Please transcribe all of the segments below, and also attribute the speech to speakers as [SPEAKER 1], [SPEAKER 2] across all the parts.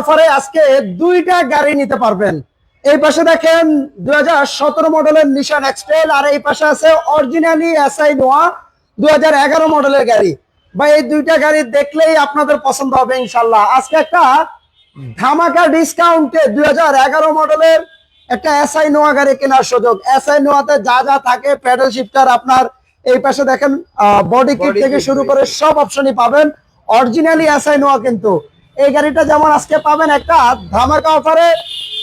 [SPEAKER 1] অফারে আজকে দুইটা গাড়ি নিতে পারবেন। এই পাশে দেখেন দুই হাজার সতেরো মডেলের নিশান এক্সটেল আর এই পাশে আছে অরিজিনালি এসআই নোয়া দুই হাজার এগারো মডেলের গাড়ি। বা এই দুইটা গাড়ি দেখলেই আপনাদের পছন্দ হবে ইনশাল্লাহ। আজকে একটা ধামাকা ডিসকাউন্টে দুই হাজার এগারো মডেলের একটা এসআই নোয়া গাড়ি কেনার সুযোগ। এসআই নোয়াতে যা যা থাকে প্যাডেল শিফটার আপনার। এই পাশে দেখেন বডি কিট থেকে শুরু করে সব অপশনই পাবেন। অরিজিনালি এসআই নোয়া কিন্তু। এই গাড়িটা যেমন আজকে পাবেন একটা ধামাকা অফারে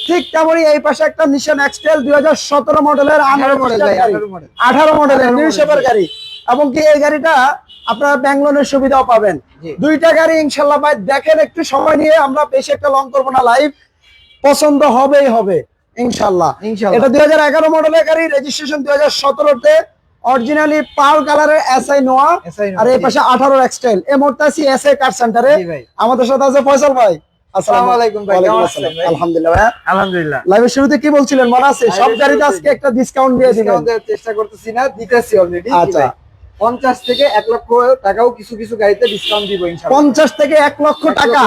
[SPEAKER 1] ঠিক তেমনই এই পাশে একটা নিশান এক্সটেল দুই হাজার সতেরো মডেলের আঠারো মডেল
[SPEAKER 2] ভাই, 18 model।
[SPEAKER 1] আঠারো মডেলের
[SPEAKER 2] 18
[SPEAKER 1] নিউ শেপের। গাড়ি। এবং কি এই গাড়িটা আপনারা ব্যাঙ্গলোনের সুবিধাও পাবেন। দুইটা গাড়ি ইনশাল্লাহ ভাই দেখেন একটু সময় নিয়ে আমরা বেশি একটা লং করব না লাইভ পছন্দ হবেই হবে ইনশাল্লাহ
[SPEAKER 2] ইনশাল্লাহ।
[SPEAKER 1] এটা দুই হাজার এগারো মডেলের গাড়ি রেজিস্ট্রেশন দুই হাজার সতেরোতে। অরিজিনালি পাল কালারের এসআই নোয়া আর এই পাশে আঠারো এক্সটাইল এই মুহূর্তে আছি এসআই কার সেন্টারে আমাদের সাথে আছে ফয়সাল ভাই।
[SPEAKER 2] আসসালামু আলাইকুম। ভাই,
[SPEAKER 1] ওয়ালাইকুম
[SPEAKER 2] কেমন
[SPEAKER 1] আসসালাম।
[SPEAKER 2] আছেন ভাই?
[SPEAKER 1] আলহামদুলিল্লাহ
[SPEAKER 2] আলহামদুলিল্লাহ।
[SPEAKER 1] লাইভের শুরুতে কি বলছিলেন? মনে আছে? সব গাড়িতে আজকে একটা ডিসকাউন্ট দিয়ে দিবেন।
[SPEAKER 2] চেষ্টা করতেছি না দিতেছি অলরেডি
[SPEAKER 1] আচ্ছা।
[SPEAKER 2] পঞ্চাশ থেকে এক লক্ষ টাকাও কিছু কিছু গাড়িতে ডিসকাউন্ট দিব
[SPEAKER 1] পঞ্চাশ থেকে এক লক্ষ টাকা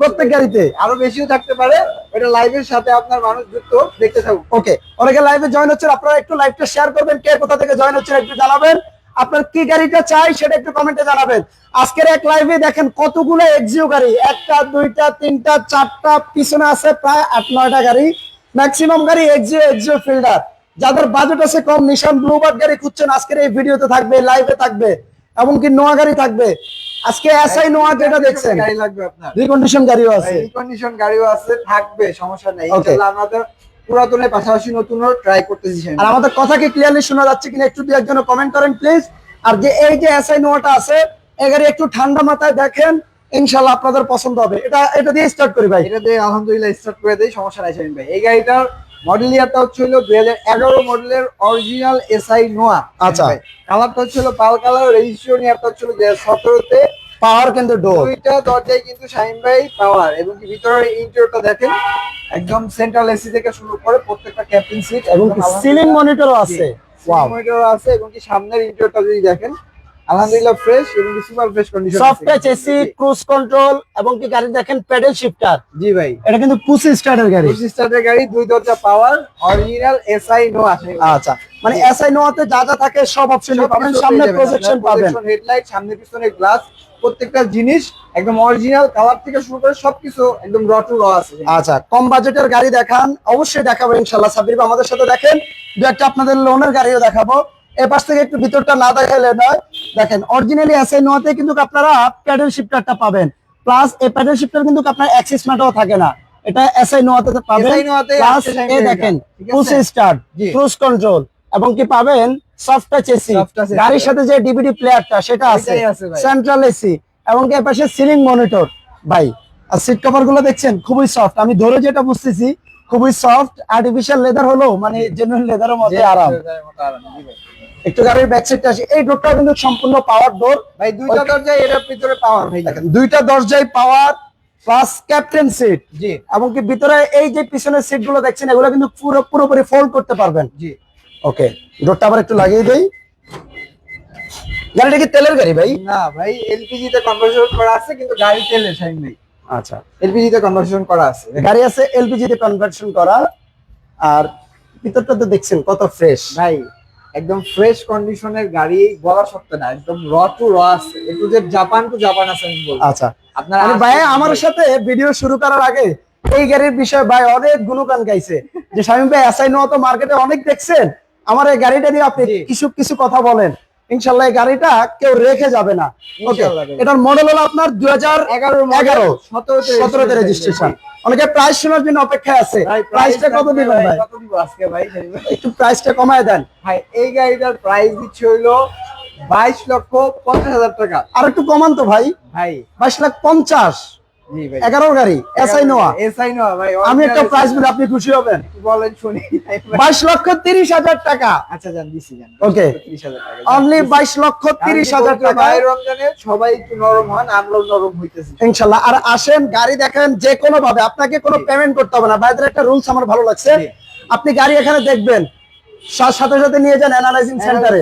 [SPEAKER 1] প্রত্যেক গাড়িতে?
[SPEAKER 2] আরও বেশিও থাকতে পারে। এটা লাইভের সাথে আপনার মানুষ যুক্ত দেখতে থাকুন
[SPEAKER 1] ওকে অনেকে লাইভে জয়েন হচ্ছেন, আপনারা একটু লাইভটা শেয়ার করবেন, কে কোথা থেকে জয়েন হচ্ছেন একটু জানাবেন। আপনার কি গাড়িটা চাই সেটা একটু কমেন্টে জানাবেন। আজকের এক লাইভে দেখেন কতগুলো এক্সিও গাড়ি, একটা, দুইটা, তিনটা, চারটা, পিছনে আছে প্রায় আট, নয়টা গাড়ি। ম্যাক্সিমাম গাড়ি এক্সিও এক্সিও ফিল্ডার যাদের বাজেট আছে কম নিশান ব্লুবার্ড গাড়ি খুঁজছেন, আজকের এই ভিডিওতে থাকবে লাইভে থাকবে। এমনকি নোয়া গাড়ি থাকবে। আজকে এসআই নোয়া যেটা দেখছেন।
[SPEAKER 2] গাড়ি লাগবে আপনার।
[SPEAKER 1] রিকন্ডিশন গাড়িও আছে।
[SPEAKER 2] কন্ডিশন গাড়িও আছে থাকবে সমস্যা নেই. ইনশাআল্লাহ আমাদের পুরাতনের পাশাপাশি নতুনও ট্রাই করতেছি
[SPEAKER 1] আর আমাদের কথা কি ক্লিয়ারলি শোনা যাচ্ছে কিনা একটু দু একজন কমেন্ট করেন প্লিজ আর যে এই যে এসআই নোয়াটা আছে এই গাড়ি একটু ঠান্ডা মাথায় দেখেন ইনশাল্লাহ আপনাদের পছন্দ হবে। এটা এটা দিয়ে স্টার্ট করি ভাই।
[SPEAKER 2] এটা দিয়ে আলহামদুলিল্লাহ স্টার্ট করে দেই সমস্যা নাই ভাই। এই গাড়িটার মডেল ইয়ারটা হচ্ছে হলো দুই হাজার এগারো মডেলের অরিজিনাল এসআই নোয়া।
[SPEAKER 1] আচ্ছা।
[SPEAKER 2] কালারটা হচ্ছে হলো পাল কালার রেজিস্ট্রেশন ইয়ারটা হচ্ছে হলো দুই হাজার সতেরোতে।
[SPEAKER 1] পাওয়ার কিন্তু ডোর
[SPEAKER 2] দুইটা দরজায় কিন্তু শাহিন ভাই পাওয়ার এবং কি ভিতরের ইন্টেরিয়রটা দেখেন একদম সেন্ট্রাল এসি থেকে শুরু করে প্রত্যেকটা ক্যাপ্টেন সিট
[SPEAKER 1] এবং সিলিং মনিটরও আছে। ওয়াও
[SPEAKER 2] মনিটর আছে এবং কি সামনের ইন্টেরিয়রটা যদি দেখেন আলহামদুলিল্লাহ ফ্রেশ এবং super fresh condition
[SPEAKER 1] soft touch AC cruise control এবং কি গাড়ি দেখেন প্যাডেল শিফটার
[SPEAKER 2] জি ভাই।
[SPEAKER 1] এটা কিন্তু পুসি স্টার্টের গাড়ি।
[SPEAKER 2] স্টার্টের গাড়ি দুই দরজা পাওয়ার অরিজিনাল এসআই নো আছে
[SPEAKER 1] আচ্ছা মানে এসআই নোয়াতে যা যা থাকে সব অপশন পাবেন সামনে প্রজেকশন পাবেন।
[SPEAKER 2] হেডলাইট সামনে পিছনে গ্লাস প্রত্যেকটা জিনিস একদম অরিজিনাল কালার থেকে শুরু করে সবকিছু একদম র টু র আছে।
[SPEAKER 1] আচ্ছা কম বাজেটের গাড়ি দেখান অবশ্যই দেখাবো ইনশাল্লাহ সাবির আমাদের সাথে দেখেন দু একটা আপনাদের লোনের গাড়িও দেখাবো। এ পাশ থেকে একটু ভিতরটা না দেখাইলে নয়। দেখেন অরিজিনালি নোয়াতে কিন্তু আপনারা প্যাডেল শিফটারটা পাবেন। প্লাস এই প্যাডেল শিফটার কিন্তু আপনার অ্যাক্সিস ম্যাটও থাকে না। এটা এসআই নোয়াতে পাবেন। প্লাস
[SPEAKER 2] সাইকেল
[SPEAKER 1] দেখেন? পুসি স্টার্ট ক্রুজ কন্ট্রোল এবং কি পাবেন? সফট টাচ এসি গাড়ির সাথে যে ডিভিডি প্লেয়ারটা সেটা আছে। সেন্ট্রাল এসি এবং কি পাশে সিলিং মনিটর ভাই আর সিট কভারগুলো দেখছেন? খুবই সফট আমি ধরে যেটা বুঝতেছি খুবই সফট আর্টিফিশিয়াল লেদার হলো মানে জেনুইন লেদারের মধ্যে আরাম। একটু গাড়ির ব্যাক সাইডটা আসে। এই ডোরটা কিন্তু সম্পূর্ণ পাওয়ার ডোর
[SPEAKER 2] ভাই দুইটা দরজা এটার ভিতরে পাওয়ার ভাই
[SPEAKER 1] দেখেন দুইটা দরজায় পাওয়ার প্লাস ক্যাপ্টেন সিট
[SPEAKER 2] জি।
[SPEAKER 1] এবং কি ভিতরে এই যে পিছনের সিটগুলো দেখছেন এগুলো কিন্তু পুরো পুরোপুরি ফোল্ড করতে পারবেন।
[SPEAKER 2] জি।
[SPEAKER 1] ওকে ডোরটা আবার একটু লাগিয়ে দেই। গাড়িটা কি তেলের গাড়ি ভাই?
[SPEAKER 2] না ভাই এলপিজি তে কনভার্সন করা আছে কিন্তু গাড়ি তেলে শাইন ভাই
[SPEAKER 1] আচ্ছা।
[SPEAKER 2] এলপিজি তে কনভার্সন করা আছে।
[SPEAKER 1] গাড়ি আছে এলপিজি তে কনভার্সন করা। আর ভিতরটা তো দেখছেন কত ফ্রেশ
[SPEAKER 2] ভাই একদম ফ্রেশ কন্ডিশনের গাড়ি বলা সত্য না একদম র টু র আছে। একটু যে জাপান টু জাপান আছে আমি বলব।
[SPEAKER 1] আচ্ছা।
[SPEAKER 2] আপনার
[SPEAKER 1] আমি ভাই আমার সাথে ভিডিও শুরু করার আগে এই গাড়ির বিষয়ে ভাই অনেক গুণগান গাইছে। যে স্বামী ভাই এসআই নো তো মার্কেটে অনেক দেখছেন। আমার এই গাড়িটা নিয়ে আপনি কিছু কিছু কথা বলেন। ইনশাল্লাহ এই গাড়িটা কেউ রেখে যাবে না। ওকে এটার মডেল হলো আপনার দুই হাজার
[SPEAKER 2] এগারো
[SPEAKER 1] এগারো
[SPEAKER 2] সতেরোতে
[SPEAKER 1] রেজিস্ট্রেশন অনেকে প্রাইস শোনার জন্য অপেক্ষায় আছে। প্রাইসটা কত দিবেন ভাই?
[SPEAKER 2] কত দিব আজকে ভাই?
[SPEAKER 1] একটু প্রাইসটা কমায় দেন।
[SPEAKER 2] ভাই এই গাড়িটার প্রাইস দিচ্ছে হইল বাইশ লক্ষ পঞ্চাশ হাজার টাকা।
[SPEAKER 1] আর একটু কমান তো ভাই।
[SPEAKER 2] ভাই।
[SPEAKER 1] বাইশ লাখ পঞ্চাশ। এগারো গাড়ি এসআই নোয়া
[SPEAKER 2] এসআই নোয়া ভাই
[SPEAKER 1] আমি একটা প্রাইস বলে আপনি খুশি হবেন?
[SPEAKER 2] বলেন শুনি।
[SPEAKER 1] বাইশ লক্ষ তিরিশ হাজার টাকা।
[SPEAKER 2] আচ্ছা জান দিছি জান
[SPEAKER 1] Okay.
[SPEAKER 2] তিরিশ হাজার টাকা
[SPEAKER 1] অনলি বাইশ লক্ষ তিরিশ হাজার টাকা।
[SPEAKER 2] ভাই রমজানে সবাই একটু নরম হন আমরাও নরম হইতেছি।
[SPEAKER 1] ইনশাল্লাহ। আর আসেন গাড়ি দেখেন যে কোনো ভাবে আপনাকে কোনো পেমেন্ট করতে হবে না। ভাইদের একটা রুলস আমার ভালো লাগছে। আপনি গাড়ি এখানে দেখবেন। সাথে সাথে নিয়ে যান অ্যানালাইজিং সেন্টারে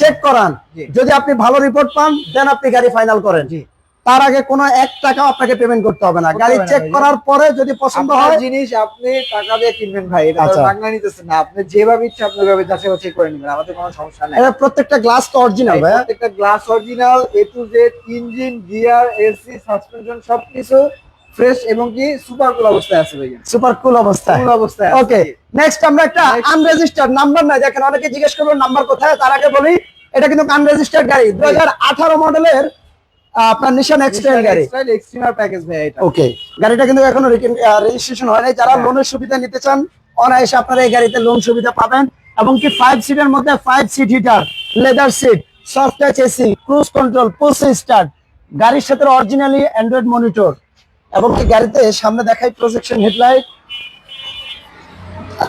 [SPEAKER 1] চেক করান। যদি আপনি ভালো রিপোর্ট পান দেন আপনি গাড়ি ফাইনাল করেন।
[SPEAKER 2] জি।
[SPEAKER 1] তার আগে কোনো এক টাকাও আপনাকে পেমেন্ট করতে হবে না। গাড়ি চেক করার পরে যদি পছন্দ হয়
[SPEAKER 2] জিনিস আপনি টাকা দিয়ে কিনবেন ভাই এটা তো
[SPEAKER 1] আচ্ছা।
[SPEAKER 2] বাংলা নিতেছেন না। আপনি যেভাবে ইচ্ছা আপনি যাচাই বাছাই করে নেবেন আমাদের কোনো সমস্যা নাই।
[SPEAKER 1] এটা প্রত্যেকটা গ্লাস তো অরিজিনাল ভাই
[SPEAKER 2] প্রত্যেকটা glass original A to Z engine gear AC suspension সবকিছু ফ্রেশ এবং কি সুপার কুল অবস্থায় আছে ভাই
[SPEAKER 1] সুপার কুল অবস্থায়।
[SPEAKER 2] কুল অবস্থায়
[SPEAKER 1] ওকে নেক্সট আমরা একটা. আনরেজিস্টার্ড নাম্বার নাই। দেখেন অনেকে জিজ্ঞেস করবেন নাম্বার কোথায়? তার আগে বলি এটা কিন্তু আনরেজিস্টার্ড গাড়ি। দুই হাজার আঠারো মডেলের আপনার নিশান এক্সট্রেল গাড়ি।
[SPEAKER 2] এক্সট্রাইল এক্সট্রিমার প্যাকেজ ভাই এটা।
[SPEAKER 1] ওকে গাড়িটা কিন্তু এখনও রেজিস্ট্রেশন হয় নাই। যারা
[SPEAKER 2] হ্যাঁ।
[SPEAKER 1] লোনের সুবিধা নিতে চান অনায়াসে আপনারা এই গাড়িতে লোন সুবিধা পাবেন। এবং কি ফাইভ সিটের মধ্যে five seat heater leather seat soft touch AC cruise control push start গাড়ির সাথে অরিজিনালি অ্যান্ড্রয়েড মনিটর এবং কি গাড়িতে সামনে দেখাই প্রজেকশন হেডলাইট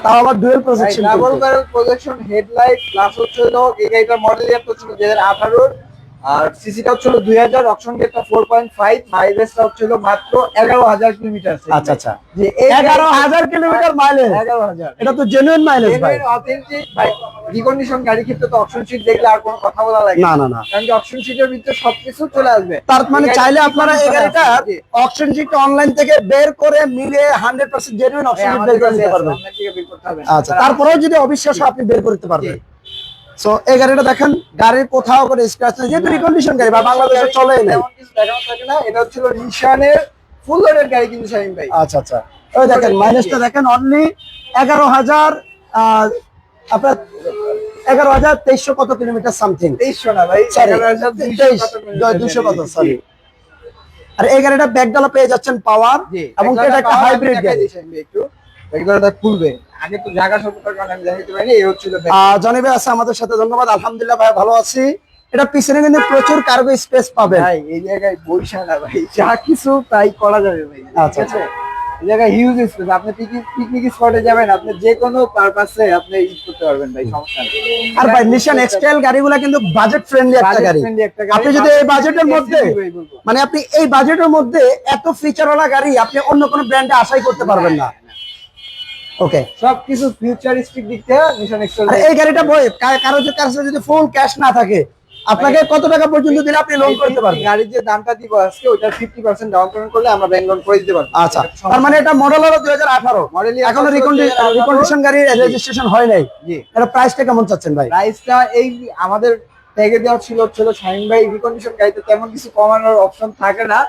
[SPEAKER 1] তাও আবার dual projection
[SPEAKER 2] double barrel projection headlight plus হচ্ছে এই গাড়িটার মডেল ইয়ার হাজার আঠারোর। আর সিসিটা হচ্ছিল দুই হাজার অপশন গেটটা ফোর পয়েন্ট ফাইভ মাইলেজটা হচ্ছিল মাত্র এগারো হাজার কিলোমিটার
[SPEAKER 1] আচ্ছা আচ্ছা। এগারো হাজার কিলোমিটার মাইলেজ
[SPEAKER 2] এগারো হাজার।
[SPEAKER 1] এটা তো জেনুইন মাইলেজ ভাই।
[SPEAKER 2] অথেন্টিক ভাই রিকন্ডিশন গাড়ি ক্ষেত্রে তো অপশন সিট দেখলে আর কোনো কথা বলা লাগে
[SPEAKER 1] না না। না
[SPEAKER 2] কারণ অপশন সিটের ভিতরে সবকিছু চলে আসবে।
[SPEAKER 1] তার মানে চাইলে আপনারা এই গাড়িটা। অপশন শিট অনলাইন থেকে বের করে মিলে হান্ড্রেড পার্সেন্ট জেনুইন অপশন
[SPEAKER 2] আমাদের
[SPEAKER 1] বের করে নিতে পারবেন। আচ্ছা তারপরেও যদি অবিশ্বাস আপনি বের করতে পারবেন। সো এই গাড়িটা দেখেন গাড়ির কোথাও করে স্ক্র্যাচ নেই যেহেতু রিকন্ডিশন গাড়ি বা বাংলাদেশে চলে নাই।
[SPEAKER 2] তেমন কিছু দেখানো থাকে না এটা হচ্ছিল নিশানের ফুল লোডের গাড়ি কিন্তু শাহিন ভাই।
[SPEAKER 1] আচ্ছা আচ্ছা। ওই দেখেন মাইলেজটা দেখেন অনলি এগারো হাজার আপনার এগারো হাজার তেইশশো কত কিলোমিটার সামথিং
[SPEAKER 2] তেইশশো না ভাই দুইশো কত
[SPEAKER 1] সরি আর এই গাড়িটা ব্যাকডালা পেয়ে যাচ্ছেন পাওয়ার এবং এটা একটা হাইব্রিড গাড়ি।
[SPEAKER 2] একটু। এগুলোটা খুলবে। আগে তো জায়গা স্বল্পতার কারণে আমি দেখাইতে পারিনি এই হচ্ছিল
[SPEAKER 1] জনি ভাই আছে আমাদের সাথে ধন্যবাদ আলহামদুলিল্লাহ ভাই ভালো আছি। এটা পিছনে কিন্তু প্রচুর কার্গো স্পেস পাবেন।
[SPEAKER 2] ভাই এই জায়গায় বইসা না ভাই যা কিছু তাই করা যাবে ভাই
[SPEAKER 1] আচ্ছা,
[SPEAKER 2] ঠিক এই জায়গায় হিউজ স্পেস আপনি পিকনিক পিকনিক স্পটে যাবেন আপনি যে কোনো পারপাসে আপনি ইউজ করতে পারবেন ভাই সমস্যা নেই।
[SPEAKER 1] আর ভাই নিশান এক্সটাইল গাড়িগুলো কিন্তু বাজেট ফ্রেন্ডলি একটা গাড়ি। আপনি যদি এই বাজেটের মধ্যে। মানে আপনি এই বাজেটের মধ্যে এত ফিচারওয়ালা গাড়ি আপনি অন্য কোনো ব্র্যান্ডে আশাই করতে পারবেন না। ওকে
[SPEAKER 2] সবকিছু ফিউচারিস্টিক দিক থেকে নিশান এক্সেল
[SPEAKER 1] এই গাড়িটা বই কারও কাছে যদি ফুল ক্যাশ না থাকে আপনাকে কত টাকা পর্যন্ত দিলে আপনি লোন করতে পারবেন?
[SPEAKER 2] গাড়ির যে দামটা দিব আজকে ওইটার ফিফটি পার্সেন্ট ডাউন পেমেন্ট করলে আমরা ব্যাংক লোন করে দিতে পারব।
[SPEAKER 1] আচ্ছা তার মানে এটা মডেল হলো দুই হাজার আঠারো।
[SPEAKER 2] Model year এখনও
[SPEAKER 1] রিকন্ডিশন গাড়ির রেজিস্ট্রেশন হয় নাই।
[SPEAKER 2] জি।
[SPEAKER 1] এটা প্রাইসটা কেমন চাচ্ছেন ভাই?
[SPEAKER 2] প্রাইসটা এই আমাদের ট্যাগে দেওয়া ছিল ছিল শাহিন ভাই রিকন্ডিশন গাড়িতে তেমন কিছু কমানোর অপশন থাকে না।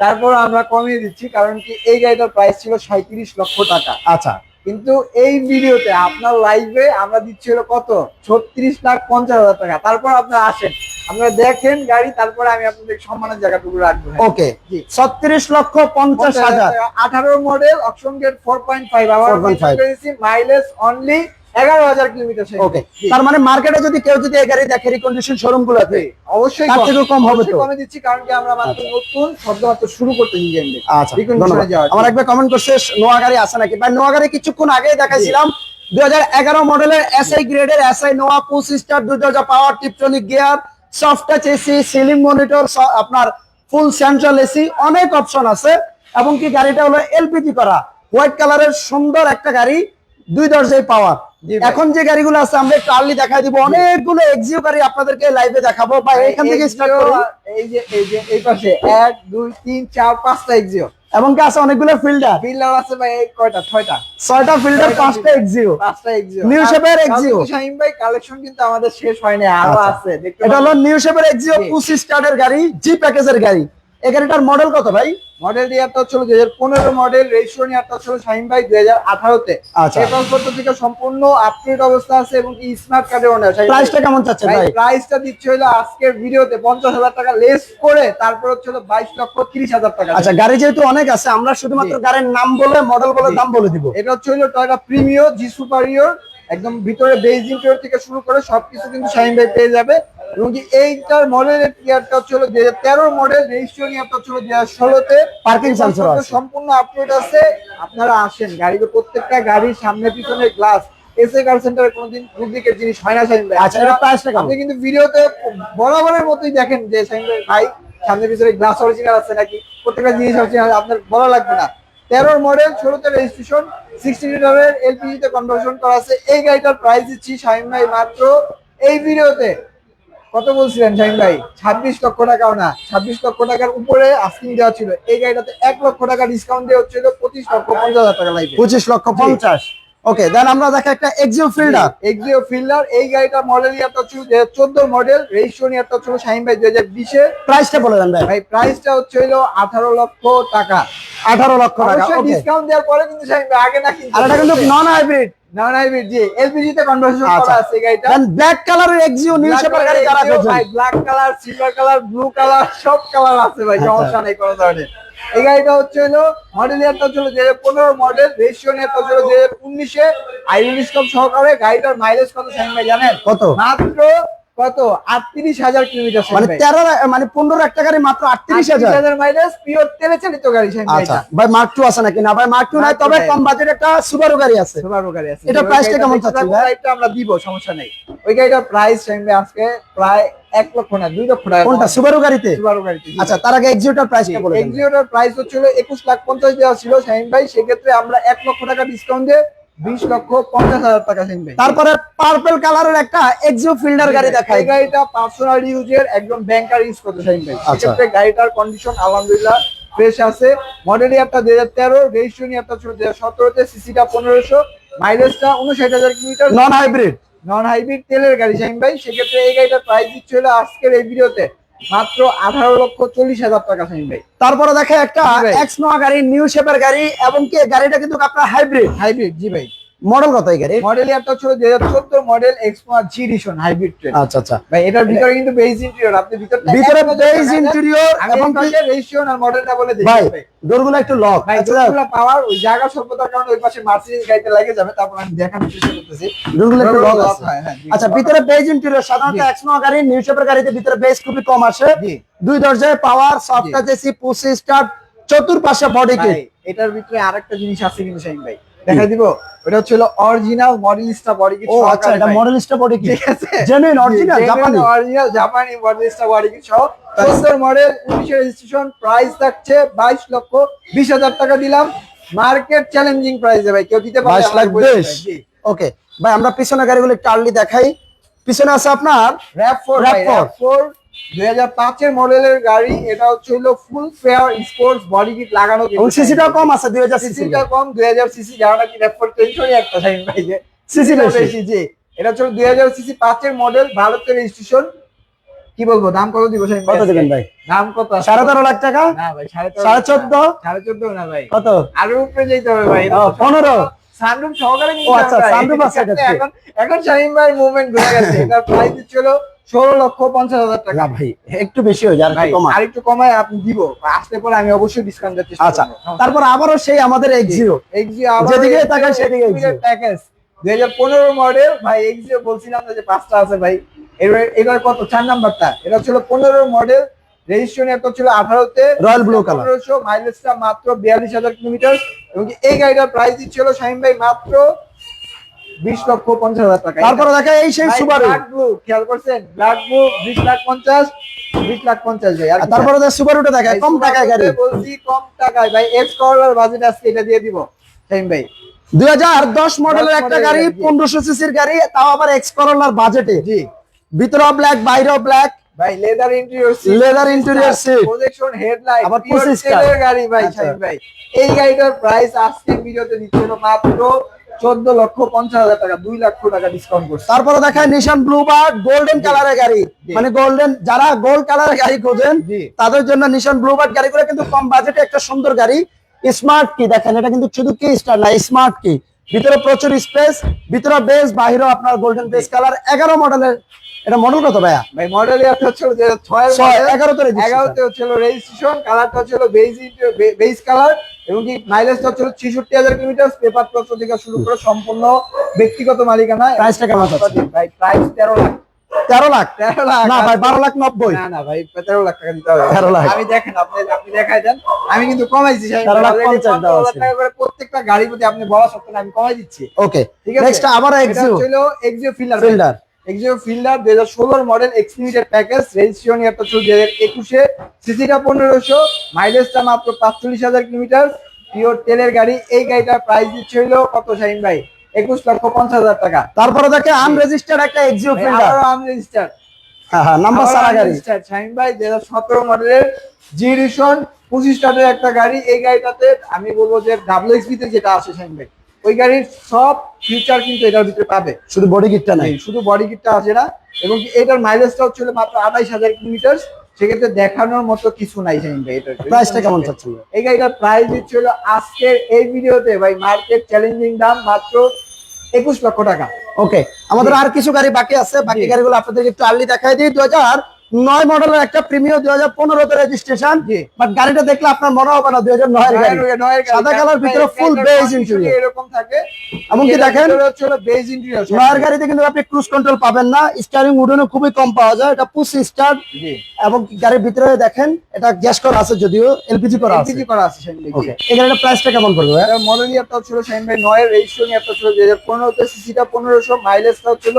[SPEAKER 2] তারপর আমরা কমিয়ে দিচ্ছি কারণ কি এই গাড়িটার প্রাইস ছিল সাঁত্রিশ লক্ষ টাকা।
[SPEAKER 1] আচ্ছা।
[SPEAKER 2] কিন্তু এই ভিডিওতে আপনার লাইভে আমরা দিচ্ছি হলো কত? ছত্রিশ লাখ পঞ্চাশ হাজার টাকা। তারপর আপনারা আসেন। আপনারা দেখেন গাড়ি তারপরে আমি আপনাদের সম্মানের জায়গাটুকু রাখব।
[SPEAKER 1] ওকে। ছত্রিশ লক্ষ পঞ্চাশ হাজার
[SPEAKER 2] আঠারো model option get four point five আবার মাইলেজ অনলি এগারো হাজার কিলোমিটার
[SPEAKER 1] ওকে তার মানে মার্কেটে যদি কেউ যদি এই গাড়ি দেখে রিকন্ডিশন শোরুম গুলোতে
[SPEAKER 2] অবশ্যই
[SPEAKER 1] তার
[SPEAKER 2] কম।
[SPEAKER 1] কম হবে তো?
[SPEAKER 2] কমে দিচ্ছি কারণ কি আমরা মাত্র নতুন শুরু গেমটি
[SPEAKER 1] আচ্ছা আমার একবার কমেন্ট করছে নোয়া গাড়ি আছে নাকি? ভাই নোয়া গাড়ি কিছুক্ষণ আগে দেখাইছিলাম। দুই হাজার এগারো মডেলের এসআই গ্রেডের এসআই নোয়া পুশ স্টার দুই দরজা power tiptronic gear soft touch AC ceiling monitor আপনার ফুল সেন্ট্রাল এসি অনেক অপশন আছে। এবং কি গাড়িটা হলো এলপিজি করা। হোয়াইট কালারের সুন্দর একটা গাড়ি দুই দরজায় পাওয়ার। এখন যে গাড়িগুলো আছে আমরা একটু আর্লি দেখাই দিব। অনেকগুলো এক্সিও গাড়ি আপনাদেরকে লাইভে দেখাবো। বা এখান থেকে স্টার্ট করি
[SPEAKER 2] এই যে এই যে এই পাশে। এক দুই তিন চার পাঁচটা এক্সিও
[SPEAKER 1] এবং কি আছে অনেকগুলো ফিল্ডার
[SPEAKER 2] ফিল্ডার আছে ভাই এই কয়টা? ছয়টা।
[SPEAKER 1] ছয়টা ফিল্ডার পাঁচটা এক্সিও
[SPEAKER 2] পাঁচটা এক্সিও
[SPEAKER 1] নিউ এর Exio।
[SPEAKER 2] শাহিম ভাই কালেকশন কিন্তু আমাদের শেষ হয়নি আরও
[SPEAKER 1] আচ্ছা।
[SPEAKER 2] আছে
[SPEAKER 1] এটা হলো নিউ শেপের এক্সিও। পুসি স্টার্টের গাড়ি জি প্যাকেজের গাড়ি। এই গাড়িটার মডেল কত ভাই?
[SPEAKER 2] মডেল ইয়ারটা ছিল দুই হাজার পনেরো মডেল রেজিস্ট্রেশন ইয়ারটা ছিল শাহিম ভাই দুই হাজার আঠারোতে।
[SPEAKER 1] আচ্ছা।
[SPEAKER 2] পাসপোর্ট থেকে সম্পূর্ণ আপডেট অবস্থা আছে এবং স্মার্ট কার্ডের ওনার
[SPEAKER 1] প্রাইসটা কেমন চাচ্ছেন ভাই
[SPEAKER 2] প্রাইসটা দিচ্ছে হলো আজকের ভিডিওতে পঞ্চাশ হাজার টাকা লেস করে তারপর হচ্ছে হলো বাইশ লক্ষ তিরিশ হাজার টাকা
[SPEAKER 1] আচ্ছা গাড়ি যেহেতু অনেক আছে আমরা শুধুমাত্র গাড়ির নাম বলে মডেল বলে দাম বলে দিব।
[SPEAKER 2] এটা হচ্ছে হলো টয়টা প্রিমিও জি সুপারিয়র একদম ভিতরে বেজ ইন্টেরিয়র থেকে শুরু করে সবকিছু কিন্তু শাহিন ভাই পেয়ে যাবে। এবং কি এইটার মডেলের ইয়ারটা হচ্ছে হলো দুই হাজার তেরো মডেল রেজিস্ট্রেশন ইয়ারটা হচ্ছে দুই হাজার ষোলোতে
[SPEAKER 1] পার্কিং সেন্সর আছে।
[SPEAKER 2] সম্পূর্ণ আপডেট আছে। আপনারা আসেন গাড়িতে প্রত্যেকটা গাড়ির সামনে পিছনে গ্লাস এসএ কার সেন্টারে কোনোদিন ডুপ্লিকেট জিনিস হয় না শাহিন ভাই
[SPEAKER 1] আচ্ছা এটা প্রাইসটা কেমন?
[SPEAKER 2] আপনি কিন্তু ভিডিওতে বরাবরের মতোই দেখেন যে শাহিন ভাই ভাই সামনে পিছনে গ্লাস অরিজিনাল আছে নাকি? প্রত্যেকটা জিনিস অরিজিনাল আপনার বলা লাগবে না। তেরোর মডেল ষোলোতে রেজিস্ট্রেশন সিক্সটি লিটারের এলপিজি তে কনভার্সন করা আছে। এই গাড়িটার প্রাইস দিচ্ছি শাহিন ভাই মাত্র। এই ভিডিওতে কত বলছিলেন শাহিন ভাই? ছাব্বিশ লক্ষ টাকাও না। ছাব্বিশ লক্ষ টাকার উপরে আস্কিং দেওয়া ছিল। এই গাড়িটাতে এক লক্ষ টাকা ডিসকাউন্ট দেওয়া হচ্ছিল পঁচিশ লক্ষ পঞ্চাশ হাজার টাকা লাগবে
[SPEAKER 1] পঁচিশ লক্ষ পঞ্চাশ। ওকে দেন আমরা দেখে একটা এক্সিও ফিল্ডার
[SPEAKER 2] এক্সিও ফিল্ডার এই গাড়িটা মডেল ইয়ারটা ছিল চোদ্দ মডেল রেজিস্ট্রেশন ইয়ারটা ছিল শাহিন ভাই দুই হাজার বিশে
[SPEAKER 1] প্রাইসটা বলে দেন ভাই।
[SPEAKER 2] ভাই প্রাইসটা হচ্ছে হলো আঠারো লক্ষ টাকা।
[SPEAKER 1] আঠারো লক্ষ টাকা
[SPEAKER 2] ডিসকাউন্ট দেওয়ার পরে কিন্তু আগে না
[SPEAKER 1] আর এটা কিন্তু নন হাইব্রিড
[SPEAKER 2] না না হাইব্রিড জি এলপিজি তে কনভার্সন
[SPEAKER 1] আচ্ছা।
[SPEAKER 2] করা আছে গাড়িটা
[SPEAKER 1] ব্ল্যাক কালারের এক্সিও নিউ শেপের গাড়ি যারা খুঁজছেন
[SPEAKER 2] black colour silver colour blue colour সব কালার আছে ভাই
[SPEAKER 1] আচ্ছা।
[SPEAKER 2] সমস্যা নেই কোনো ধরনের। এই গাড়িটা হচ্ছে হলো মডেল ইয়ারটা ছিল যে পনেরো মডেল রেজিস্ট্রেশন ইয়ারটা ছিল যে উনিশে আইরিশ কম সহকারে গাড়িটার মাইলেজ কত শাহিন ভাই জানেন?
[SPEAKER 1] কত?
[SPEAKER 2] মাত্র কত? আটত্রিশ হাজার কিলোমিটার
[SPEAKER 1] মানে তেরো মানে পনেরো মাত্র আটত্রিশ হাজার।
[SPEAKER 2] মাইলেজ পিওর তেলে চালিত গাড়ি ভাই
[SPEAKER 1] আচ্ছা ভাই মার্ক টু আছে নাকি? না ভাই মার্ক টু নাই তবে কম বাজেট একটা সুবারু গাড়ি আছে।
[SPEAKER 2] সুবারু গাড়ি আছে।
[SPEAKER 1] এটা
[SPEAKER 2] ওই
[SPEAKER 1] price টা
[SPEAKER 2] গাড়িটা
[SPEAKER 1] কেমন চাচ্ছেন ভাই?
[SPEAKER 2] গাড়িটা আমরা দিব সমস্যা নেই। ওই গাড়িটার প্রাইস আজকে প্রায় এক লক্ষ না দুই লক্ষ টাকা
[SPEAKER 1] কোনটা? সুবারু গাড়িতে?
[SPEAKER 2] সুবারু গাড়িতে
[SPEAKER 1] আচ্ছা তার আগে এক্সিওটার প্রাইসটা দেন।
[SPEAKER 2] এক্সিওটার প্রাইস হচ্ছিল একুশ লাখ পঞ্চাশ দেওয়া ছিল শাহিন ভাই সেক্ষেত্রে আমরা এক লক্ষ টাকা ডিসকাউন্ট দিয়ে বিশ লক্ষ পঞ্চাশ হাজার টাকা ভাই
[SPEAKER 1] তারপরে পার্পল কালারের একটা এক্সিও ফিল্ডার গাড়ি
[SPEAKER 2] এই গাড়িটা পার্সোনাল ইউজের একদম ব্যাংকার ইউজ করতে ভাই
[SPEAKER 1] আচ্ছা।
[SPEAKER 2] সেক্ষেত্রে গাড়িটার কন্ডিশন আলহামদুলিল্লাহ ফ্রেশ আছে। মডেল ইয়ারটা দুই হাজার তেরো রেজিস্ট্রেশন ইয়ারটা দুই হাজার সতেরোতে সিসিটা পনেরোশো মাইলেজটা উনষাট হাজার kilometre.
[SPEAKER 1] Non hybrid
[SPEAKER 2] non hybrid তেলের গাড়ি ভাই সেক্ষেত্রে এই গাড়িটার প্রাইস দিচ্ছে হলো আজকের এই ভিডিওতে মাত্র আঠারো লক্ষ চল্লিশ হাজার টাকা শাহিন ভাই
[SPEAKER 1] তারপরে দেখে একটা এক্স নোয়া গাড়ি নিউ শেপের গাড়ি এবং কি গাড়িটা কিন্তু আপনার হাইব্রিড
[SPEAKER 2] হাইব্রিড জি ভাই।
[SPEAKER 1] মডেল কত এই গাড়ি
[SPEAKER 2] মডেল ইয়ারটা হাজার চোদ্দ মডেল এক্সপোয়া জি ডিশন হাইব্রিড ট্রেন
[SPEAKER 1] আচ্ছা আচ্ছা।
[SPEAKER 2] ভাই এটার ভিতরে কিন্তু বেজ ইন্টেরিয়র আপনি
[SPEAKER 1] ভিতরে
[SPEAKER 2] নজরে
[SPEAKER 1] বেজ ইন্টেরিয়র এবং
[SPEAKER 2] এই
[SPEAKER 1] কি
[SPEAKER 2] রেজিস্ট্রেশন আর মডেলটা বলে দিই
[SPEAKER 1] ভাই ডোরগুলো একটু লক
[SPEAKER 2] ভাই
[SPEAKER 1] আচ্ছা
[SPEAKER 2] ডোরগুলো পাওয়ার ওই জায়গা স্বল্পতার কারণে ওই পাশে মার্সিডিজ গাড়িতে লাগে যাবে তারপর আমি দেখানোর চেষ্টা করতেছি।
[SPEAKER 1] ডোরগুলো একটু লক আছে।
[SPEAKER 2] হয়।
[SPEAKER 1] আচ্ছা ভিতরে বেজ ইন্টেরিয়র সাধারণত
[SPEAKER 2] জি।
[SPEAKER 1] এক্স নোয়া গাড়ি নিউ শেপের গাড়িতে ভিতরে বেজ খুবই কম আসে। দুই দরজায় power soft. Touch AC push start চতুর্পাশে বডি কিট
[SPEAKER 2] এটার ভিতরে আরেকটা জিনিস আছে কিন্তু শাহিন ভাই। দেখাই দিব। ওটা হচ্ছে অরিজিনাল মডেলিস্টা বডি কিট
[SPEAKER 1] ও আচ্ছা এটা মডেলিস্টা বডি কিট
[SPEAKER 2] ঠিক আছে?
[SPEAKER 1] জেনুইন অরিজিনাল জাপানি
[SPEAKER 2] অরিজিনাল জাপানি মডেলিস্টা বডি কিট সহ। সুন্দর মডেল উনিশের রেজিস্ট্রেশন প্রাইস থাকছে বাইশ লক্ষ বিশ হাজার টাকা দিলাম। মার্কেট চ্যালেঞ্জিং প্রাইসে ভাই কেউ দিতে পারবে
[SPEAKER 1] বাইশ লাখ
[SPEAKER 2] আমাকে বলে
[SPEAKER 1] বিশ। ওকে ভাই আমরা পিছনে গাড়িগুলো একটু আর্লি দেখাই। পিছনে আছে আপনার
[SPEAKER 2] rap four
[SPEAKER 1] RAV4
[SPEAKER 2] rap four দুই হাজার পাঁচের মডেলের গাড়ি এটা হচ্ছে হলো full fair sports body kit লাগানো।
[SPEAKER 1] এবং কম আছে দুই হাজার
[SPEAKER 2] সিসিটা কম দুই হাজার সিসি যারা নাকি র্যাপ টেনশনই একটা সাইন ভাই যে
[SPEAKER 1] সিসি বেশি
[SPEAKER 2] বেশি জি। এটা হচ্ছে দুই হাজার সিসি পাঁচের মডেল ভারতের রেজিস্ট্রেশন কি বলব দাম কত দিব সাইন
[SPEAKER 1] কত দেবেন ভাই?
[SPEAKER 2] দাম কত?
[SPEAKER 1] সাড়ে তেরো লাখ টাকা?
[SPEAKER 2] না ভাই সাড়ে
[SPEAKER 1] সাড়ে চোদ্দ?
[SPEAKER 2] সাড়ে চোদ্দ না ভাই।
[SPEAKER 1] কত?
[SPEAKER 2] আরও উপরে যেতে হবে ভাই।
[SPEAKER 1] পনেরো?
[SPEAKER 2] সানরুফ সহকারে
[SPEAKER 1] ও, আচ্ছা, আছে
[SPEAKER 2] এখন এখন শাহিন ভাই মুভমেন্ট ঘুরে গেছে। এটার প্রাইস ছিল ষোলো লক্ষ পঞ্চাশ হাজার টাকা।
[SPEAKER 1] ভাই একটু বেশি হয়ে যায় আর একটু
[SPEAKER 2] কমায়। আপনি দিব। আসলে পরে আমি অবশ্যই ডিসকাউন্ট দিতে
[SPEAKER 1] আচ্ছা তারপর আবারও সেই আমাদের এক্সিও যেদিকে তাকাই সেদিকে
[SPEAKER 2] প্যাকেজ দুই হাজার পনেরো মডেল ভাই এক্সিও বলছিলাম না যে পাঁচটা আছে ভাই। এবার কত? চার নাম্বারটা। এটা ছিল পনেরো মডেল রেজিস্ট্রেশন একটা ছিল আঠারোতে।
[SPEAKER 1] রয়্যাল ব্লু কালার
[SPEAKER 2] পনেরোশো মাইলেজটা মাত্র বিয়াল্লিশ হাজার কিলোমিটার এবং এই গাড়িটার প্রাইস দিচ্ছিল শাহিন ভাই মাত্র বিশ লক্ষ পঞ্চাশ হাজার টাকা
[SPEAKER 1] তারপরে দেখা এই সেই সুবারু
[SPEAKER 2] খেয়াল করছেন? ব্ল্যাক ব্লু বিশ লাখ পঞ্চাশ বিশ লাখ পঞ্চাশ ভাই আর
[SPEAKER 1] তারপরে সুবারুটা দেখা কম টাকায় গাড়ি।
[SPEAKER 2] বলছি কম টাকায়। ভাই এক্স করলার বাজেট আজকে এটা দিয়ে দিব। শাহিন ভাই।
[SPEAKER 1] দুই হাজার দশ মডেলের একটা গাড়ি
[SPEAKER 2] গাড়ি, জি।
[SPEAKER 1] পনেরোশো সিসির গাড়ি তাও আবার এক্স করোলার বাজেটে
[SPEAKER 2] জি।
[SPEAKER 1] ভিতরেও ব্ল্যাক বাইরেও ব্ল্যাক
[SPEAKER 2] ভাই leather interior
[SPEAKER 1] Leather interior seat।
[SPEAKER 2] Projection headlight
[SPEAKER 1] আবার
[SPEAKER 2] পিওর
[SPEAKER 1] 25 car।
[SPEAKER 2] গাড়ি ভাই
[SPEAKER 1] আচ্ছা।
[SPEAKER 2] ভাই। এই গাড়িটার প্রাইস আজকে ভিডিওতে দিচ্ছিল মাত্র চোদ্দ লক্ষ পঞ্চাশ হাজার টাকা দুই লক্ষ টাকা ডিসকাউন্ট করছে।
[SPEAKER 1] তারপরে দেখায় নিশান ব্লু বার্ড গোল্ডেন কালারের গাড়ি। মানে গোল্ডেন যারা গোল্ড কালারের গাড়ি খোঁজেন তাদের জন্য নিশান ব্লু বার্ড গাড়িগুলো কিন্তু কম বাজেটে একটা সুন্দর গাড়ি। স্মার্ট কি দেখেন এটা কিন্তু শুধু কি স্টার না স্মার্ট কি ভিতরে প্রচুর স্পেস ভিতরে বেস বাহিরেও আপনার গোল্ডেন বেস কালার এগারো মডেলের এটা মডেল কত ভাইয়া?
[SPEAKER 2] ভাই মডেল একটা হচ্ছিল যে ছয়
[SPEAKER 1] ছয় এগারোতে registration।
[SPEAKER 2] এগারোতে হচ্ছিল রেজিস্ট্রেশন কালারটা হচ্ছিল বেজ বেজ কালার এবং কি মাইলেজটা হচ্ছিল ছিষট্টি হাজার কিলোমিটার পেপার পত্র থেকে শুরু করে সম্পূর্ণ ব্যক্তিগত মালিকানা।
[SPEAKER 1] প্রাইসটা কেমন
[SPEAKER 2] ভাই প্রাইস তেরো লাখ।
[SPEAKER 1] তেরো লাখ?
[SPEAKER 2] তেরো লাখ।
[SPEAKER 1] না ভাই বারো লাখ নব্বই।
[SPEAKER 2] না না ভাই তেরো লাখ টাকা দিতে হবে।
[SPEAKER 1] 13 লাখ।
[SPEAKER 2] আমি দেখেন আপনি আপনি দেখাই দেন। আমি কিন্তু কমাইছি
[SPEAKER 1] 13 লাখ
[SPEAKER 2] ভাই। Already
[SPEAKER 1] 50 দেওয়া
[SPEAKER 2] 15 লাখ
[SPEAKER 1] আছে।
[SPEAKER 2] টাকা করে প্রত্যেকটা গাড়ির প্রতি আপনি বলা সত্ত্বেও আমি কমাই দিচ্ছি।
[SPEAKER 1] ওকে
[SPEAKER 2] ঠিক আছে?
[SPEAKER 1] নেক্সট আবার এক্সিও
[SPEAKER 2] ছিল Axio Fielder
[SPEAKER 1] Fielder
[SPEAKER 2] Axio Fielder দুই হাজার ষোলোর মডেল এক্সলিমিটেড প্যাকেজ রেজিস্ট্রেশন ছিল দুই হাজার একুশে। সিসিটা পনেরোশো মাইলেজটা মাত্র পাঁচচল্লিশ হাজার কিলোমিটার। পিওর তেলের গাড়ি এই গাড়িটার প্রাইস দিচ্ছে কত শাহিন ভাই? একুশ লক্ষ পঞ্চাশ হাজার টাকা।
[SPEAKER 1] তারপরে দেখে আনরেজিস্টার্ড একটা এক্সিও ফিল্ডার
[SPEAKER 2] আরও আনরেজিস্টার
[SPEAKER 1] হ্যাঁ নাম্বার সারা গাড়ি।
[SPEAKER 2] শাহিন ভাই দুই হাজার সতেরো মডেলের জি রিশন পঁচিশ স্টার্টের একটা গাড়ি। এই গাড়িটাতে আমি বলব যে ডাব্লিউ তে যেটা আছে শাহিন ভাই ওই গাড়ির সব ফিচার কিন্তু এটার ভিতরে পাবে।
[SPEAKER 1] শুধু বডি কিটটা নাই।
[SPEAKER 2] শুধু বডি কিটটা আছে না এবং এটার মাইলেজটাও ছিল মাত্র আঠাইশ হাজার কিলোমিটার সেক্ষেত্রে দেখানোর মতো কিছু নাই শাহিন ভাই এটার
[SPEAKER 1] প্রাইসটা কেমন চাচ্ছেন
[SPEAKER 2] এই গাড়িটার প্রাইস দিচ্ছিল আজকের এই ভিডিওতে ভাই মার্কেট চ্যালেঞ্জিং দাম মাত্র একুশ লক্ষ টাকা।
[SPEAKER 1] ওকে আমাদের আর কিছু গাড়ি বাকি আছে। বাকি গাড়িগুলো আপনাদেরকে একটু আর্লি দেখাই দিই। দু হাজার নয় মডেলের একটা প্রিমিয়াম দুই হাজার পনেরোতে রেজিস্ট্রেশন বাট গাড়িটা দেখলে আপনার মনে হবে না দুই হাজার নয়ের সাদা কালার ভিতরে ফুল বেজ ইন্টেরিয়র
[SPEAKER 2] এরকম থাকে।
[SPEAKER 1] এমনকি দেখেন
[SPEAKER 2] বেজ ইন্টেরিয়র
[SPEAKER 1] নয়ের গাড়িতে কিন্তু আপনি ক্রুজ কন্ট্রোল পাবেন না। স্টারিং উডনও খুবই কম পাওয়া যায়। এটা পুশ স্টার্ট এবং গাড়ির ভিতরে দেখেন এটা গ্যাস করা আছে যদিও এলপিজি করা আছে।
[SPEAKER 2] এলপিজি করা আছে
[SPEAKER 1] ওকে এই গাড়িটার প্রাইসটা কেমন পড়বে
[SPEAKER 2] মডেল ইয়ারটা ছিল শাহিন ভাই নয়ের রেজিস্ট্রেশন ইয়ারটা ছিল দুই হাজার পনেরোতে সিসিটা পনেরোশো। মাইলেজটাও ছিল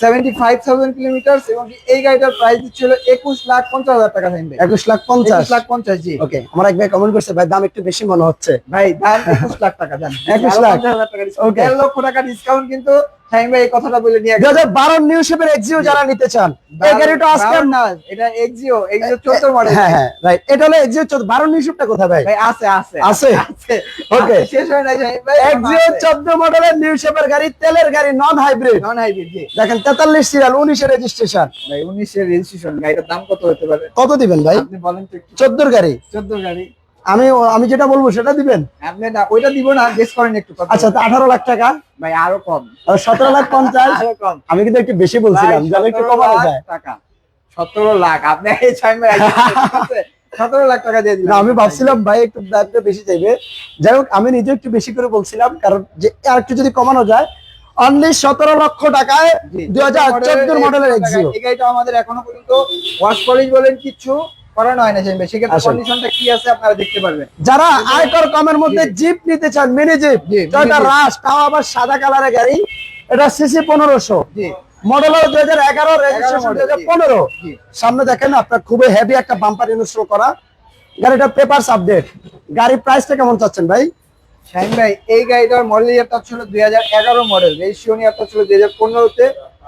[SPEAKER 2] সেভেন্টি ফাইভ থাউজেন্ড কিলোমিটার এবং এই গাড়িটার প্রাইস দিচ্ছিল একুশ লাখ পঞ্চাশ হাজার টাকা ভাই
[SPEAKER 1] একুশ লাখ পঞ্চাশ।
[SPEAKER 2] লাখ পঞ্চাশ জি।
[SPEAKER 1] ওকে আমার এক ভাই কমেন্ট করছে ভাই দাম একটু বেশি মনে হচ্ছে।
[SPEAKER 2] ভাই দাম একুশ লাখ টাকা দেন
[SPEAKER 1] একুশ লাখ।
[SPEAKER 2] টাকা ওকে। লক্ষ টাকা ডিসকাউন্ট কিন্তু শাহিন ভাই এই কথাটা বলে নিয়ে
[SPEAKER 1] দুই হাজার বারো নিউ শেপের এক্সিও যারা নিতে চান এই গাড়িটা আজকে
[SPEAKER 2] না এটা এক্সিও এক্সিও চোদ্দ মডেল
[SPEAKER 1] হ্যাঁ হ্যাঁ রাইট এটা হলো এক্সিও চোদ্দ বারো নিউ শেপটা কোথায় ভাই?
[SPEAKER 2] ভাই আছে আছে।
[SPEAKER 1] আছে?
[SPEAKER 2] আছে। শেষ হয় না শাহিন ভাই
[SPEAKER 1] এক্সিও চোদ্দ মডেলের নিউ শেপের গাড়ি তেলের গাড়ি নন হাইব্রিড
[SPEAKER 2] নন হাইব্রিড জি।
[SPEAKER 1] দেখেন তেতাল্লিশ সিরিয়াল উনিশের রেজিস্ট্রেশন
[SPEAKER 2] ভাই উনিশের রেজিস্ট্রেশন গাড়িটার দাম কত হতে পারে?
[SPEAKER 1] কত দিবেন ভাই?
[SPEAKER 2] আপনি বলেন তো
[SPEAKER 1] গাড়ি।
[SPEAKER 2] চোদ্দ গাড়ি।
[SPEAKER 1] আমি আমি যেটা বলব সেটা দিবেন?
[SPEAKER 2] আপনি না ওইটা দিব না গেস করেন একটু
[SPEAKER 1] আচ্ছা আঠারো লাখ টাকা?
[SPEAKER 2] ভাই আরও কম।
[SPEAKER 1] আর সতেরো লাখ পঞ্চাশ?
[SPEAKER 2] আরও কম।
[SPEAKER 1] আমি কিন্তু একটু বেশি বলছিলাম যাবে একটু
[SPEAKER 2] 17
[SPEAKER 1] কমানো যায়।
[SPEAKER 2] টাকা। সতেরো লাখ আপনি এই ছয় মাস সতেরো লাখ টাকা দিয়ে দিলাম
[SPEAKER 1] আমি ভাবছিলাম ভাই একটু দামটা বেশি চাইবে। যাই হোক আমি নিজে একটু বেশি করে বলছিলাম কারণ যে আর একটু যদি কমানো যায় অনলি সতেরো লক্ষ টাকায় দুই হাজার চোদ্দ মডেলের এক্সিও
[SPEAKER 2] এই আমাদের এখনও পর্যন্ত ওয়াশ বলেন কিছু করানো হয় না সেই সেক্ষেত্রে কন্ডিশনটা কি আছে আপনারা দেখতে পারবেন।
[SPEAKER 1] যারা আয়কর কমের মধ্যে জিপ নিতে চান মিনি জিপ টয়টা রাশ তাও আবার সাদা কালারের গাড়ি এটা সিসি পনেরোশো। মডেল দুই হাজার এগারো রেজিস্ট্রেশন দুই হাজার পনেরো। সামনে দেখেন আপনার খুবই হেভি একটা বাম্পার ইনস্টল করা। গাড়িটা পেপার আপডেট গাড়ির প্রাইসটা কেমন চাচ্ছেন ভাই?
[SPEAKER 2] শাহিন ভাই এই গাড়িটার মডেল ইয়ারটা ছিল দুই হাজার এগারো মডেল রেজিস্ট্রেশন ইয়ারটা ছিল দুই হাজার পনেরোতে।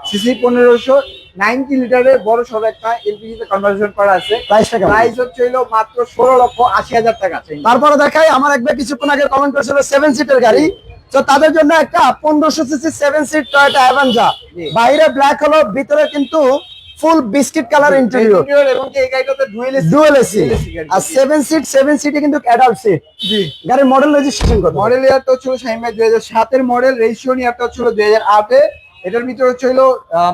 [SPEAKER 2] সিসি পনেরোশো নাইনটি লিটারের বড় একটা এলপিজি তে কনভার্সন করা আছে।
[SPEAKER 1] কেমন
[SPEAKER 2] প্রাইস হচ্ছে মাত্র ষোলো লক্ষ আশি হাজার টাকা।
[SPEAKER 1] তারপরে দেখাই আমার একবার কিছুক্ষণ আগে কমেন্ট করেছিল সেভেন সিটের গাড়ি। তো তাদের জন্য একটা পনেরোশো CC seven seat Toyota Avanza বাইরে ব্ল্যাক হলো ভিতরে কিন্তু ফুল বিস্কিট কালার ইন্টেরিয়র
[SPEAKER 2] এবং এই গাড়িটাতে ডুয়েল
[SPEAKER 1] ডুয়েল এসি। আর সেভেন সিট সেভেন সিটে কিন্তু অ্যাডাল্ট সিট
[SPEAKER 2] জি।
[SPEAKER 1] গাড়ির মডেল রেজিস্ট্রেশন কত?
[SPEAKER 2] মডেল ছিল শাহিন ভাই দুই হাজার সাতের মডেল রেজিস্ট্রেশন ইয়ারটা ছিল দুই হাজার আটে। এটার ভিতরে হচ্ছে হলো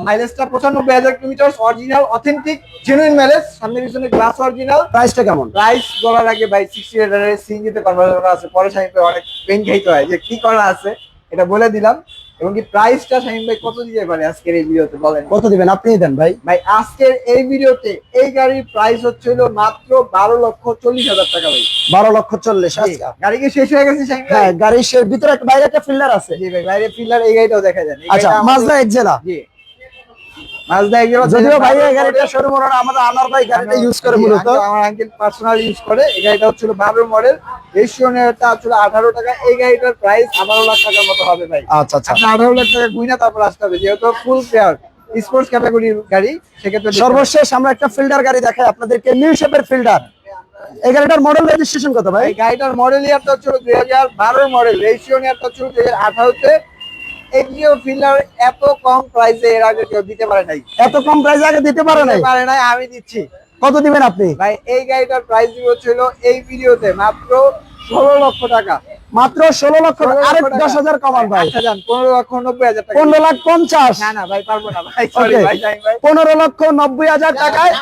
[SPEAKER 2] মাইলেজটা পঁচানব্বই হাজার kilometre original authentic genuine mileage সামনে পিছনে গ্লাস অরিজিনাল
[SPEAKER 1] প্রাইসটা কেমন?
[SPEAKER 2] প্রাইস বলার আগে ভাই সিক্সটি লিটারের সিএনজিতে কনভার্ট করা আছে পরে শাহিন অনেক পেন খাইতে হয় যে কি করা আছে এটা বলে দিলাম। এবং কি প্রাইসটা শাহিন ভাই কত দিতে পারে আজকের এই ভিডিওতে বলেন?
[SPEAKER 1] কত দিবেন? আপনি দেন ভাই।
[SPEAKER 2] ভাই আজকের এই ভিডিওতে এই গাড়ির প্রাইস হচ্ছে মাত্র বারো লক্ষ চল্লিশ হাজার টাকা ভাই।
[SPEAKER 1] বারো লক্ষ চল্লিশ আচ্ছা।
[SPEAKER 2] গাড়ি কি শেষ হয়ে গেছে শাহিন ভাই?
[SPEAKER 1] হ্যাঁ গাড়ির ভিতরে একটা বাইরে একটা ফিল্ডার আছে।
[SPEAKER 2] জি ভাই বাইরে ফিল্ডার এই গাড়িটাও দেখা যায়।
[SPEAKER 1] আচ্ছা মাজদা
[SPEAKER 2] আমাদের-
[SPEAKER 1] এক্সেলা
[SPEAKER 2] জি। মাজদা এগুলো
[SPEAKER 1] যদিও ভাই এই গাড়িটা শোরুম আমাদের আনার ভাই গাড়িটা ইউজ করে মূলত।
[SPEAKER 2] আমার আঙ্কেল পার্সোনাল ইউজ করে। এই গাড়িটা হচ্ছিল বারো মডেল টাকা। এই গাড়িটার প্রাইস আঠারো লাখ টাকার মতো হবে ভাই।
[SPEAKER 1] আচ্ছা আচ্ছা।
[SPEAKER 2] লাখ টাকা গুইনা তারপর আসতে হবে। যেহেতু ফুল পেয়ার স্পোর্টস ক্যাটাগরির গাড়ি সেক্ষেত্রে
[SPEAKER 1] সর্বশেষ আমরা একটা ফিল্ডার গাড়ি দেখাই আপনাদেরকে নিউ শেপের ফিল্ডার এই গাড়িটার মডেল রেজিস্ট্রেশন কত ভাই?
[SPEAKER 2] গাড়িটার মডেল ইয়ারটা হচ্ছিল দুই হাজার বারোর মডেল রেজিস্ট্রেশন ইয়ারটা হাজার এগিও ফিল্ডার এত কম প্রাইসে এর আগে কেউ দিতে পারে নাই।
[SPEAKER 1] এত কম প্রাইস আগে দিতে পারে নাই?
[SPEAKER 2] পারে নাই আমি দিচ্ছি।
[SPEAKER 1] কত দিবেন আপনি?
[SPEAKER 2] ভাই এই গাড়িটার প্রাইস দিব ছিল এই ভিডিওতে মাত্র ষোলো লক্ষ টাকা।
[SPEAKER 1] মাত্র ষোলো লক্ষ
[SPEAKER 2] ষোলো
[SPEAKER 1] দশ হাজার কমান ভাই।
[SPEAKER 2] আচ্ছা পনেরো লক্ষ নব্বই হাজার টাকা।
[SPEAKER 1] পনেরো লাখ পঞ্চাশ।
[SPEAKER 2] না না ভাই পারব না ভাই
[SPEAKER 1] পনেরো লক্ষ নব্বই হাজার টাকায়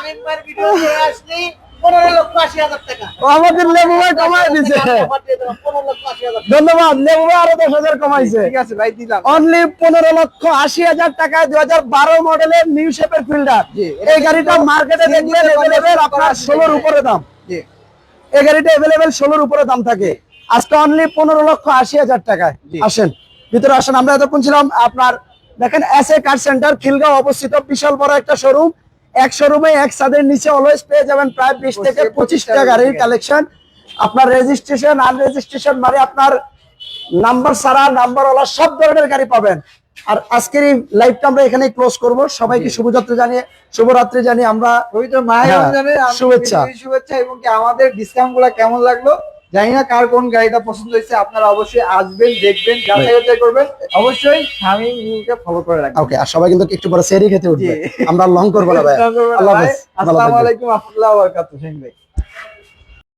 [SPEAKER 3] জামিন ভাইয়ের ভিডিও নিয়ে আসলি পনেরো লক্ষ আশি হাজার টাকা।
[SPEAKER 1] ও আমাদের লেবু ভাই কমাই দিছে।
[SPEAKER 3] অফার দিয়ে দিলাম, পনেরো লক্ষ আশি হাজার টাকা।
[SPEAKER 1] ধন্যবাদ লেবু ভাই আরও দশ হাজার কমাইছে।
[SPEAKER 2] ঠিক আছে ভাই দিলাম।
[SPEAKER 1] অনলি পনেরো লক্ষ আশি হাজার টাকায় দুই হাজার বারো মডেলের নিউ শেপের ফিল্ডার এই গাড়িটা মার্কেটে
[SPEAKER 2] CNG
[SPEAKER 1] দেখবেন
[SPEAKER 2] তে
[SPEAKER 1] এভেলেবেল
[SPEAKER 2] convert
[SPEAKER 1] আপনার ষোলোর উপরে দাম। এই গাড়িটা এভেলেবেল ষোলোর উপরে দাম থাকে। আজকে অনলি পনেরো লক্ষ আশি হাজার টাকায়। আসেন ভিতরে আসেন আমরা এতক্ষণ ছিলাম আপনার দেখেন S A car centre Khilgaon অবস্থিত বিশাল বড় একটা শোরুম এক শোরুমে এক ছাদের নিচে অলওয়েজ পেয়ে যাবেন প্রায় বিশ থেকে পঁচিশটা গাড়ির কালেকশন আপনার রেজিস্ট্রেশন আনরেজিস্ট্রেশন মানে আপনার নাম্বার ছাড়া নাম্বারওয়ালা সব ধরনের গাড়ি পাবেন। আর আজকের এই লাইভটা আমরা এখানে ক্লোজ করব। সবাইকে। শুভযাত্রা জানিয়ে শুভরাত্রি জানিয়ে আমরা হ্যাঁ, শুভেচ্ছা।
[SPEAKER 2] শুভেচ্ছা এবং আমাদের ডিসকাউন্টগুলা কেমন লাগল? জানি না কার কোন গাড়িটা পছন্দ হয়েছে আপনারা অবশ্যই আসবেন দেখবেন যাচাই বাছাই করবেন। অবশ্যই নিউকে ফলো করে রাখবেন।
[SPEAKER 1] ওকে আর সবাই কিন্তু একটু পরে সেরি খেতে উঠবে। আমরা লং করব না ভাই আল্লাহ হাফেজ।
[SPEAKER 2] আসসালামু আলাইকুম রহমতুল্লাহ বারকাতুহ শাহিন ভাই।